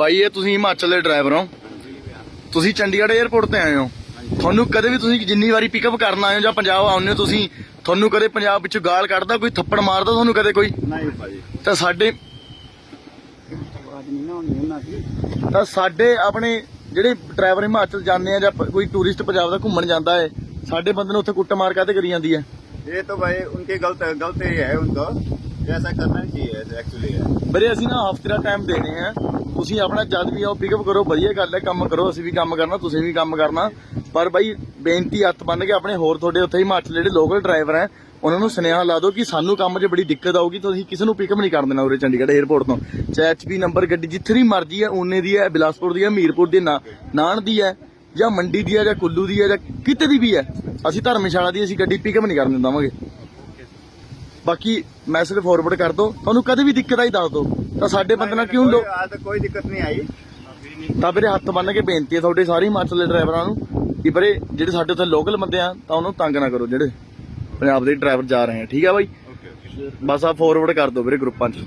ਬਾਈ ਇਹ ਤੁਸੀਂ ਹਿਮਾਚਲ ਦੇ ਡਰਾਈਵਰ ਹੋ। ਤੁਸੀਂ ਚੰਡੀਗੜ੍ਹ 에ਅਰਪੋਰਟ ਤੇ ਆਏ ਹੋ। ਤੁਹਾਨੂੰ ਕਦੇ ਵੀ ਤੁਸੀਂ ਜਿੰਨੀ ਵਾਰੀ ਪਿਕਅਪ ਕਰਨ ਆਏ ਹੋ ਜਾਂ ਪੰਜਾਬ ਆਉਂਦੇ ਹੋ ਤੁਸੀਂ ਤੁਹਾਨੂੰ ਕਦੇ ਪੰਜਾਬ ਵਿੱਚੋਂ ਗਾਲ ਕੱਢਦਾ ਕੋਈ ਥੱਪੜ ਮਾਰਦਾ ਤੁਹਾਨੂੰ ਕਦੇ ਕੋਈ? ਨਹੀਂ ਤਾਂ ਸਾਡੇ ਤਾਂ ਸਾਡੇ ਆਪਣੇ ਜਿਹੜੇ ਡਰਾਈਵਰ ਹਿਮਾਚਲ ਜਾਂਦੇ ਆ ਜਾਂ ਕੋਈ ਟੂਰਿਸਟ ਪੰਜਾਬ ਦਾ ਘੁੰਮਣ ਜਾਂਦਾ ਹੈ ਸਾਡੇ ਬੰਦੇ ਨੂੰ ਉੱਥੇ ਕੁੱਟਮਾਰ ਕਾਤੇ ਕਰੀ ਜਾਂਦੀ ਹੈ ਇਹ ਤਾਂ ਭਾਈ ਉਨਕੀ ਗਲਤ ਗਲਤੀ ਹੈ ਉਨਕੋ ਐਸਾ ਕਰਨਾ ਚਾਹੀਏ ਐਕਚੁਅਲੀ ਵੀਰੇ, ਅਸੀਂ ਨਾ ਹਫ਼ਤੇ ਦਾ ਟਾਈਮ ਦੇਣੇ ਆ। ਤੁਸੀਂ ਆਪਣਾ ਜਦ ਵੀ ਆਓ ਪਿਕਅਪ ਕਰੋ, ਵਧੀਆ ਗੱਲ ਹੈ, ਕੰਮ ਕਰੋ, ਅਸੀਂ ਵੀ ਕੰਮ ਕਰਨਾ, ਤੁਸੀਂ ਵੀ ਕੰਮ ਕਰਨਾ। ਪਰ ਬਾਈ, ਬੇਨਤੀ ਹੱਥ ਬੰਨ ਕੇ ਆਪਣੇ ਹੋਰ ਤੁਹਾਡੇ ਉੱਥੇ ਹਿਮਾਚਲ ਜਿਹੜੇ ਲੋਕਲ ਡਰਾਈਵਰ ਹੈ, ਉਹਨਾਂ ਨੂੰ ਸੁਨੇਹਾ ਲਾ ਦਿਓ ਕਿ ਸਾਨੂੰ ਕੰਮ 'ਚ ਬੜੀ ਦਿੱਕਤ ਆਊਗੀ ਤੁਸੀਂ ਕਿਸੇ ਨੂੰ ਪਿਕਅਪ ਨਹੀਂ ਕਰਨ ਦੇਣਾ ਉਰੇ ਚੰਡੀਗੜ੍ਹ 에ਅਰਪੋਰਟ ਤੋਂ। ਚਾਹੇ ਐਚਪੀ ਨੰਬਰ ਗੱਡੀ ਜਿੱਥੇ ਦੀ ਮਰਜ਼ੀ ਹੈ, ਓਨੇ ਦੀ ਹੈ, ਬਿਲਾਸਪੁਰ ਦੀ ਹੈ, ਮੀਰਪੁਰ ਦੀ ਨਾ ਨਾਨ ਦੀ ਹੈ, ਜਾਂ ਮੰਡੀ ਦੀ ਹੈ, ਜਾਂ ਕੁੱਲੂ ਦੀ ਹੈ, ਜਾਂ ਕਿਤੇ ਦੀ ਵੀ ਹੈ, ਅਸੀਂ ਧਰਮਸ਼ਾਲਾ ਦੀ ਅਸੀਂ ਗੱਡੀ ਪਿਕਅਪ ਨਹੀਂ ਕਰਨ ਦਿੰਦਾਵਾਂਗੇ ਬਾਕੀ ਮੈਸੇਜ ਫਾਰਵਰਡ ਕਰ ਦਿਓ ਤੁਹਾਨੂੰ ਕਦੇ ਵੀ ਦਿੱਕਤ ਆਈ ਦੱਸ ਦਿਓ ਤਾਂ ਸਾਡੇ ਬੰਦੇ ਨਾਲ ਕਿਉਂ ਲੋ ਕੋਈ ਦਿੱਕਤ ਨਹੀਂ ਆਈ। ਤਾਂ ਵੀਰੇ ਹੱਥ ਬੰਨ ਕੇ ਬੇਨਤੀ ਹੈ ਤੁਹਾਡੇ ਸਾਰੇ ਹਿਮਾਚਲ ਦੇ ਡਰਾਈਵਰਾਂ ਨੂੰ ਕਿ ਵੀਰੇ ਜਿਹੜੇ ਸਾਡੇ ਉੱਥੇ ਲੋਕਲ ਬੰਦੇ ਆ ਤਾਂ ਉਹਨੂੰ ਤੰਗ ਨਾ ਕਰੋ ਜਿਹੜੇ ਪੰਜਾਬ ਦੇ ਡਰਾਈਵਰ ਜਾ ਰਹੇ ਆ। ਠੀਕ ਆ ਬਾਈ? ਬਸ ਆ ਫਾਰਵਰਡ ਕਰ ਦਿਓ ਵੀਰੇ ਗਰੁੱਪਾਂ 'ਚ